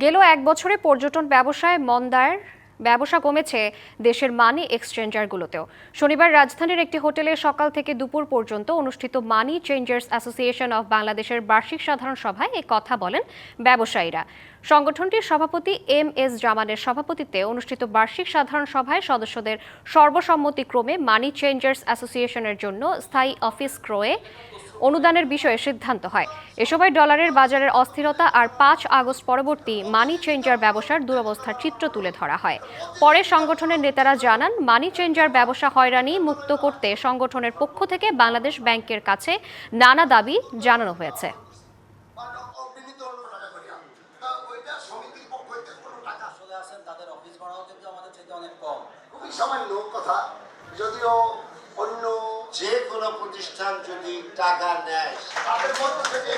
গেল এক বছরে পর্যটন ব্যবসায় মন্দার ব্যবসা কমেছে দেশের মানি এক্সচেঞ্জারগুলোতেও। শনিবার রাজধানীর একটি হোটেলে সকাল থেকে দুপুর পর্যন্ত অনুষ্ঠিত মানি চেঞ্জার্স অ্যাসোসিয়েশন অব বাংলাদেশের বার্ষিক সাধারণ সভায় এ কথা বলেন ব্যবসায়ীরা। সংগঠনটির সভাপতি এম এস জামানের সভাপতিত্বে অনুষ্ঠিত বার্ষিক সাধারণ সভায় সদস্যদের সর্বসম্মতিক্রমে মানি চেঞ্জার্স অ্যাসোসিয়েশনের জন্য স্থায়ী অফিস ক্রয়ে অনুদানের বিষয়ে সিদ্ধান্ত হয়। এ সময় ডলারের বাজারের অস্থিরতা আর পাঁচ আগস্ট পরবর্তী মানি চেঞ্জার ব্যবসার দুরবস্থার চিত্র তুলে ধরা হয়। পরে সংগঠনের নেতারা জানান মানি চেঞ্জার ব্যবসা হয়রানি মুক্ত করতে সংগঠনের পক্ষ থেকে বাংলাদেশ ব্যাংকের কাছে নানা দাবি জানানো হয়েছে। যদিও অন্য যে কোনো প্রতিষ্ঠান যদি টাকা নেয়, তাদের মধ্য থেকে